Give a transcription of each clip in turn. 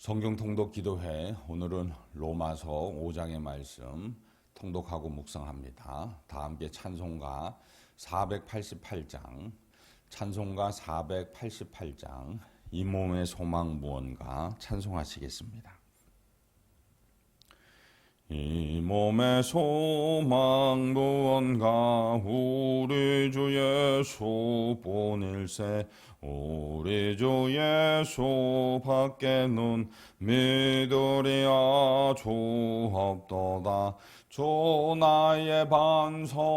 성경 통독 기도회 오늘은 로마서 5장의 말씀 통독하고 묵상합니다. 다 함께 찬송가 488장 찬송가 488장 이 몸의 소망 무언가 찬송하시겠습니다. 이 몸의 소망 무언가 우리 주 예수 본일세 우리 주 예수 밖에 눈 믿으리야 주 없도다. 주 나의 반석이시니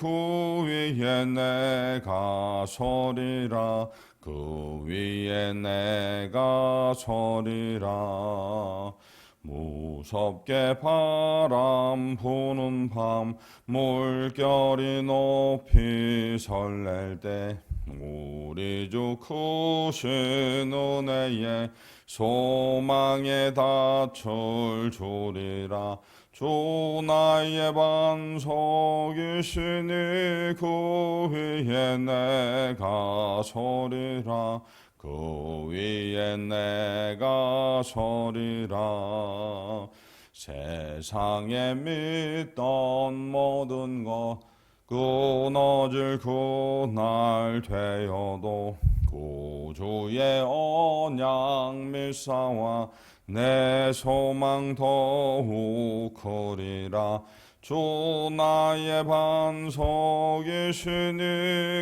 그 위에 내가 서리라. 그 위에 내가 서리라 무섭게 바람 부는 밤 물결이 높이 설렐 때 우리 주 크신 은혜에 소망에 닫힐 줄이라 주 나의 반석이시니 그 위에 내가 서리라 그 위에 내가 서리라. 세상에 믿던 모든 것 끊어질 그날 되어도 구주의 언약 밀사와 내 소망 더욱 크리라 주 나의 반석이시니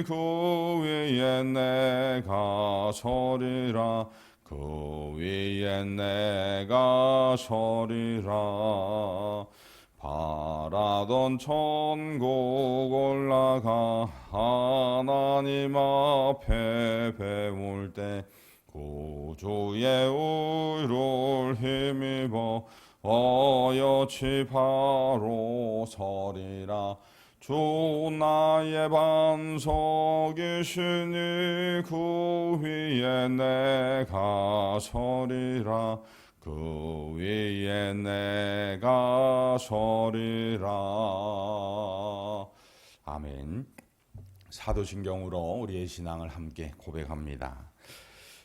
그 위에 내가 서리라. 그 위에 내가 서리라. 바라던 천국 올라가 하나님 앞에 배울 때 구주의 의를 힘입어 어여치 바로 서리라. 주 나의 반석이시니 그 위에 내가 서리라. 그 위에 내가 서리라. 아멘. 사도신경으로 우리의 신앙을 함께 고백합니다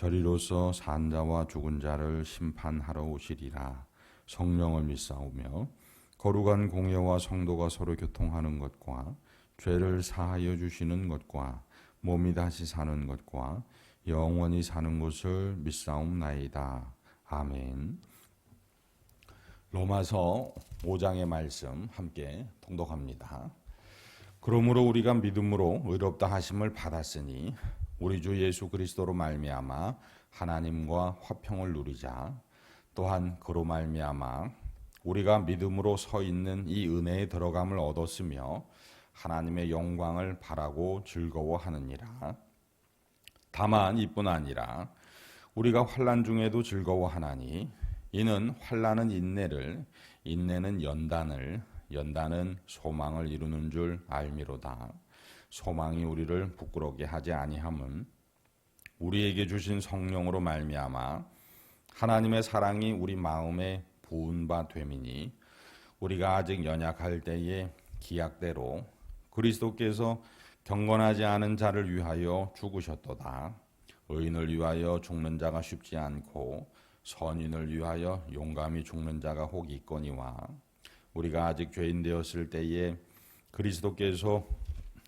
저리로서 산 자와 죽은 자를 심판하러 오시리라 성령을 믿사오며 거룩한 공예와 성도가 서로 교통하는 것과 죄를 사하여 주시는 것과 몸이 다시 사는 것과 영원히 사는 것을 믿사옵나이다. 아멘. 로마서 5장의 말씀 함께 통독합니다. 그러므로 우리가 믿음으로 의롭다 하심을 받았으니 우리 주 예수 그리스도로 말미암아 하나님과 화평을 누리자. 또한 그로 말미암아 우리가 믿음으로 서 있는 이 은혜에 들어감을 얻었으며 하나님의 영광을 바라고 즐거워하느니라. 다만 이뿐 아니라 우리가 환란 중에도 즐거워하나니 이는 환란은 인내를 인내는 연단을 연단은 소망을 이루는 줄 알미로다. 소망이 우리를 부끄럽게 하지 아니함은 우리에게 주신 성령으로 말미암아 하나님의 사랑이 우리 마음에 부은 바 됨이니 우리가 아직 연약할 때에 기약대로 그리스도께서 경건하지 않은 자를 위하여 죽으셨도다. 의인을 위하여 죽는 자가 쉽지 않고 선인을 위하여 용감히 죽는 자가 혹 있거니와 우리가 아직 죄인 되었을 때에 그리스도께서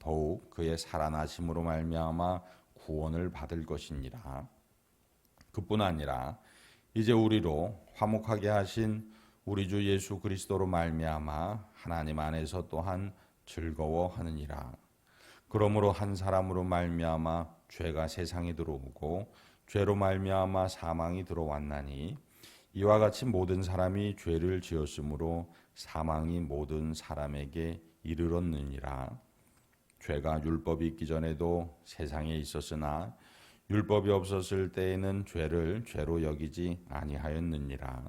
더욱 그의 살아나심으로 말미암아 구원을 받을 것이니라. 그뿐 아니라 이제 우리로 화목하게 하신 우리 주 예수 그리스도로 말미암아 하나님 안에서 또한 즐거워하느니라. 그러므로 한 사람으로 말미암아 죄가 세상에 들어오고 죄로 말미암아 사망이 들어왔나니 이와 같이 모든 사람이 죄를 지었으므로 사망이 모든 사람에게 이르렀느니라. 죄가 율법이 있기 전에도 세상에 있었으나 율법이 없었을 때에는 죄를 죄로 여기지 아니하였느니라.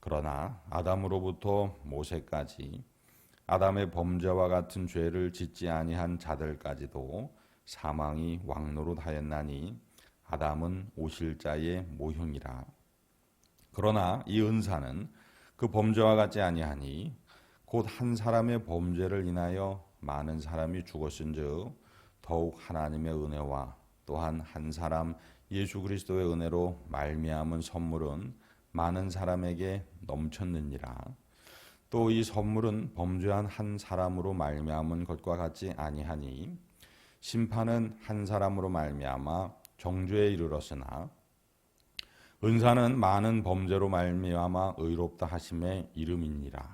그러나 아담으로부터 모세까지 아담의 범죄와 같은 죄를 짓지 아니한 자들까지도 사망이 왕노릇하였나니 아담은 오실 자의 모형이라. 그러나 이 은사는 그 범죄와 같지 아니하니 곧 한 사람의 범죄를 인하여 많은 사람이 죽었은즉 더욱 하나님의 은혜와 또한 한 사람 예수 그리스도의 은혜로 말미암은 선물은 많은 사람에게 넘쳤느니라. 또 이 선물은 범죄한 한 사람으로 말미암은 것과 같지 아니하니 심판은 한 사람으로 말미암아 정죄에 이르렀으나 은사는 많은 범죄로 말미암아 의롭다 하심의 이름이니라.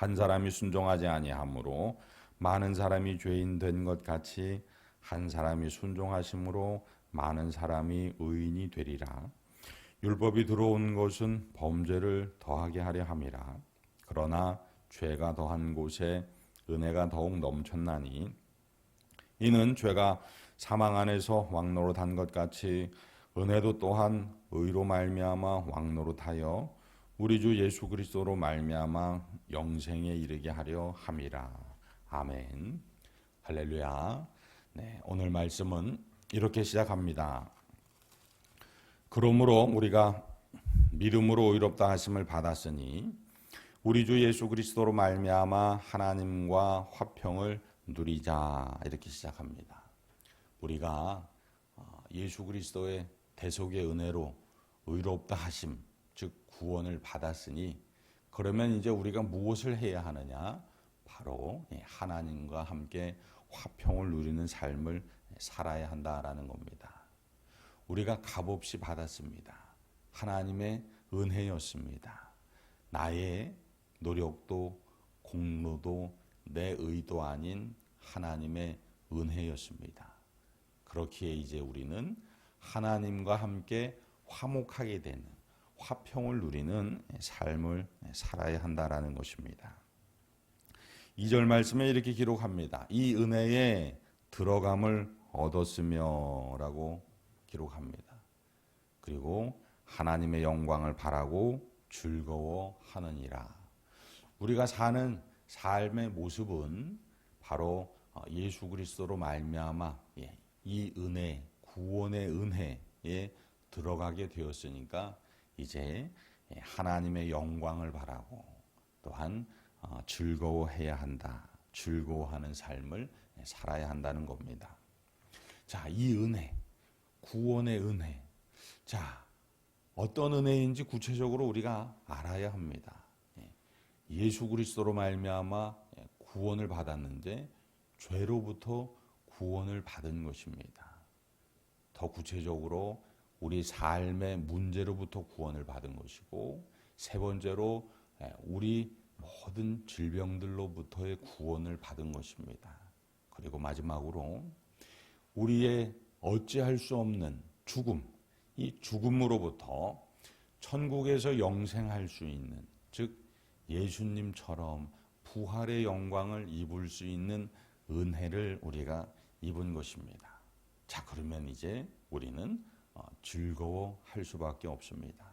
한 사람이 순종하지 아니하므로 많은 사람이 죄인 된 것 같이 한 사람이 순종하심으로 많은 사람이 의인이 되리라. 율법이 들어온 것은 범죄를 더하게 하려 함이라. 그러나 죄가 더한 곳에 은혜가 더욱 넘쳤나니 이는 죄가 사망 안에서 왕노릇한 것 같이 은혜도 또한 의로 말미암아 왕노릇하여 우리 주 예수 그리스도로 말미암아 영생에 이르게 하려 함이라. 아멘. 할렐루야. 네, 오늘 말씀은 이렇게 시작합니다. 그러므로 우리가 믿음으로 의롭다 하심을 받았으니 우리 주 예수 그리스도로 말미암아 하나님과 화평을 누리자 이렇게 시작합니다. 우리가 어, 예수 그리스도의 대속의 은혜로 의롭다 하심 즉 구원을 받았으니 그러면 이제 우리가 무엇을 해야 하느냐? 바로 하나님과 함께 화평을 누리는 삶을 살아야 한다라는 겁니다. 우리가 값없이 받았습니다. 하나님의 은혜였습니다. 나의 노력도 공로도 내 의도 아닌 하나님의 은혜였습니다. 그렇기에 이제 우리는 하나님과 함께 화목하게 되는 화평을 누리는 삶을 살아야 한다라는 것입니다. 2절 말씀에 이렇게 기록합니다. 이 은혜에 들어감을 얻었으며라고 기록합니다. 그리고 하나님의 영광을 바라고 즐거워하느니라. 우리가 사는 삶의 모습은 바로 예수 그리스도로 말미암아 예, 이 은혜, 구원의 은혜에 들어가게 되었으니까 이제 하나님의 영광을 바라고 또한 어, 즐거워해야 한다. 즐거워하는 삶을 살아야 한다는 겁니다. 자, 이 은혜, 구원의 은혜. 자, 어떤 은혜인지 구체적으로 우리가 알아야 합니다. 예, 예수 그리스도로 말미암아 구원을 받았는데 죄로부터 구원을 받은 것입니다. 더 구체적으로 우리 삶의 문제로부터 구원을 받은 것이고 세 번째로 우리 모든 질병들로부터의 구원을 받은 것입니다. 그리고 마지막으로 우리의 어찌할 수 없는 죽음, 이 죽음으로부터 천국에서 영생할 수 있는, 즉 예수님처럼 부활의 영광을 입을 수 있는 은혜를 우리가 입은 것입니다. 자, 그러면 이제 우리는 어, 즐거워할 수밖에 없습니다.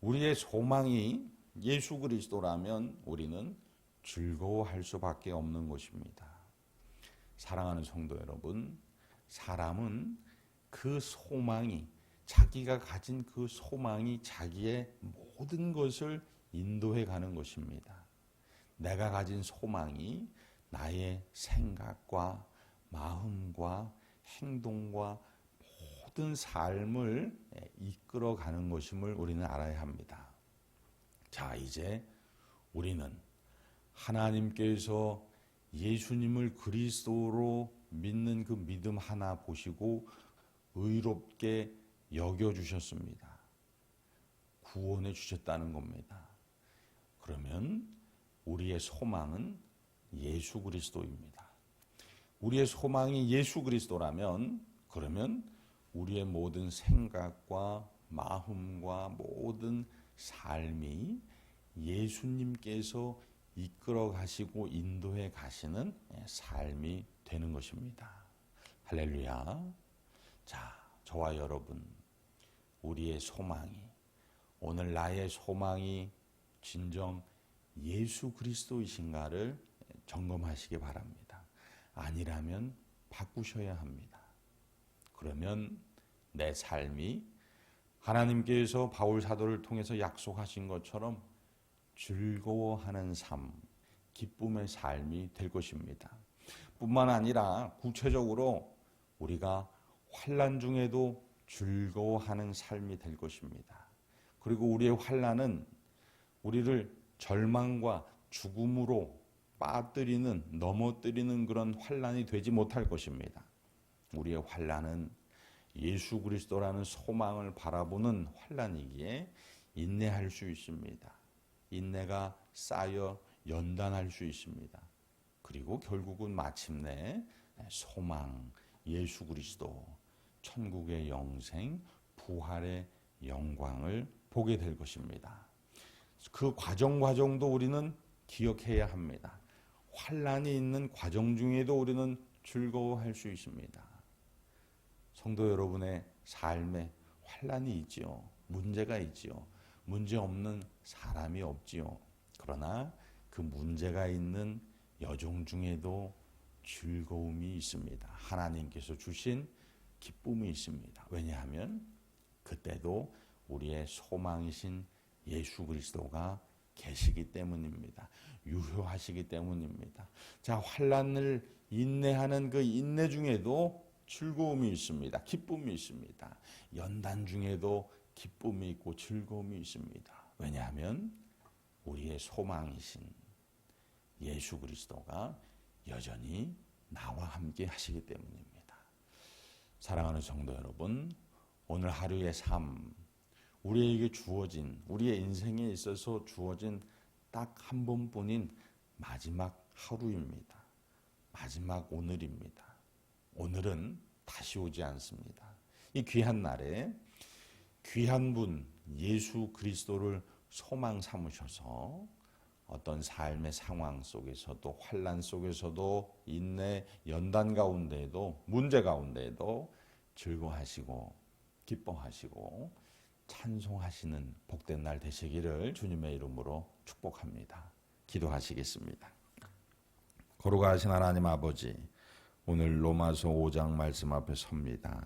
우리의 소망이 예수 그리스도라면 우리는 즐거워할 수밖에 없는 것입니다. 사랑하는 성도 여러분, 사람은 그 소망이 자기가 가진 그 소망이 자기의 모든 것을 인도해 가는 것입니다. 내가 가진 소망이 나의 생각과 마음과 행동과 모든 삶을 이끌어 가는 것임을 우리는 알아야 합니다. 자, 이제 우리는 하나님께서 예수님을 그리스도로 믿는 그 믿음 하나 보시고 의롭게 여겨 주셨습니다. 구원해 주셨다는 겁니다. 그러면 우리의 소망은 예수 그리스도입니다. 우리의 소망이 예수 그리스도라면 그러면 우리의 모든 생각과 마음과 모든 삶이 예수님께서 이끌어 가시고 인도해 가시는 삶이 되는 것입니다. 할렐루야. 자, 저와 여러분, 우리의 소망이, 오늘 나의 소망이 진정 예수 그리스도이신가를 점검하시기 바랍니다. 아니라면 바꾸셔야 합니다. 그러면 내 삶이 하나님께서 바울 사도를 통해서 약속하신 것처럼 즐거워하는 삶, 기쁨의 삶이 될 것입니다. 뿐만 아니라 구체적으로 우리가 환란 중에도 즐거워하는 삶이 될 것입니다. 그리고 우리의 환란은 우리를 절망과 죽음으로 빠뜨리는 넘어뜨리는 그런 환란이 되지 못할 것입니다. 우리의 환란은 예수 그리스도라는 소망을 바라보는 환란이기에 인내할 수 있습니다. 인내가 쌓여 연단할 수 있습니다. 그리고 결국은 마침내 소망, 예수 그리스도, 천국의 영생, 부활의 영광을 보게 될 것입니다. 그 과정 과정도 우리는 기억해야 합니다. 환란이 있는 과정 중에도 우리는 즐거워할 수 있습니다. 성도 여러분의 삶에 환란이 있지요. 문제가 있지요. 문제 없는 사람이 없지요. 그러나 그 문제가 있는 여정 중에도 즐거움이 있습니다. 하나님께서 주신 기쁨이 있습니다. 왜냐하면 그때도 우리의 소망이신 예수 그리스도가 계시기 때문입니다. 유효하시기 때문입니다. 자, 환란을 인내하는 그 인내 중에도 즐거움이 있습니다. 기쁨이 있습니다. 연단 중에도 기쁨이 있고 즐거움이 있습니다. 왜냐하면 우리의 소망이신 예수 그리스도가 여전히 나와 함께 하시기 때문입니다. 사랑하는 성도 여러분, 오늘 하루의 삶, 우리에게 주어진, 우리의 인생에 있어서 주어진 딱 한 번뿐인 마지막 하루입니다. 마지막 오늘입니다. 오늘은 다시 오지 않습니다. 이 귀한 날에 귀한 분 예수 그리스도를 소망 삼으셔서 어떤 삶의 상황 속에서도 환란 속에서도 인내 연단 가운데에도 문제 가운데에도 즐거워하시고 기뻐하시고 찬송하시는 복된 날 되시기를 주님의 이름으로 축복합니다. 기도하시겠습니다. 거룩하신 하나님 아버지 오늘 로마서 5장 말씀 앞에 섭니다.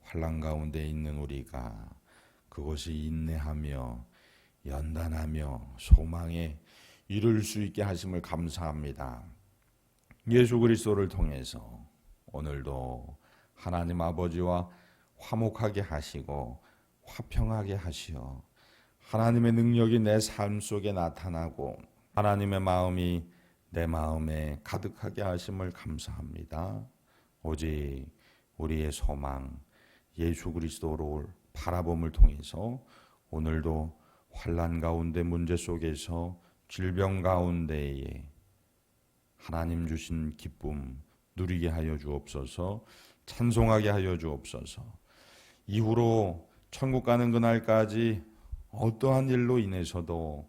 환란 가운데 있는 우리가 그것이 인내하며 연단하며 소망에 이룰 수 있게 하심을 감사합니다. 예수 그리스도를 통해서 오늘도 하나님 아버지와 화목하게 하시고 화평하게 하시어 하나님의 능력이 내 삶 속에 나타나고 하나님의 마음이 내 마음에 가득하게 하심을 감사합니다. 오직 우리의 소망 예수 그리스도를 바라봄을 통해서 오늘도 환란 가운데 문제 속에서 질병 가운데에 하나님 주신 기쁨 누리게 하여 주옵소서 찬송하게 하여 주옵소서 이후로 천국 가는 그날까지 어떠한 일로 인해서도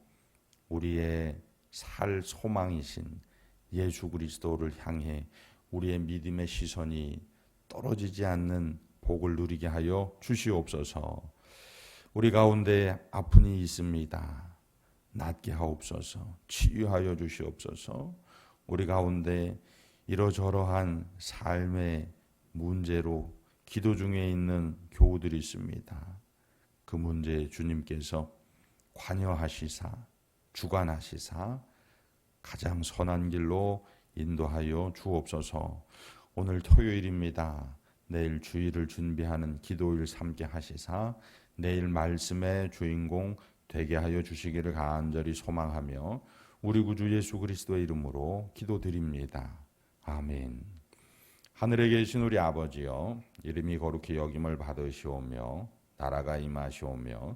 우리의 살 소망이신 예수 그리스도를 향해 우리의 믿음의 시선이 떨어지지 않는 복을 누리게 하여 주시옵소서. 우리 가운데 아픈 이 있습니다. 낫게 하옵소서. 치유하여 주시옵소서. 우리 가운데 이러저러한 삶의 문제로 기도 중에 있는 교우들이 있습니다. 그 문제 주님께서 관여하시사 주관하시사 가장 선한 길로 인도하여 주옵소서. 오늘 토요일입니다. 내일 주일을 준비하는 기도일 삼게 하시사 내일 말씀의 주인공 되게 하여 주시기를 간절히 소망하며 우리 구주 예수 그리스도의 이름으로 기도드립니다. 아멘. 하늘에 계신 우리 아버지여 이름이 거룩히 여김을 받으시오며 나라가 임하시오며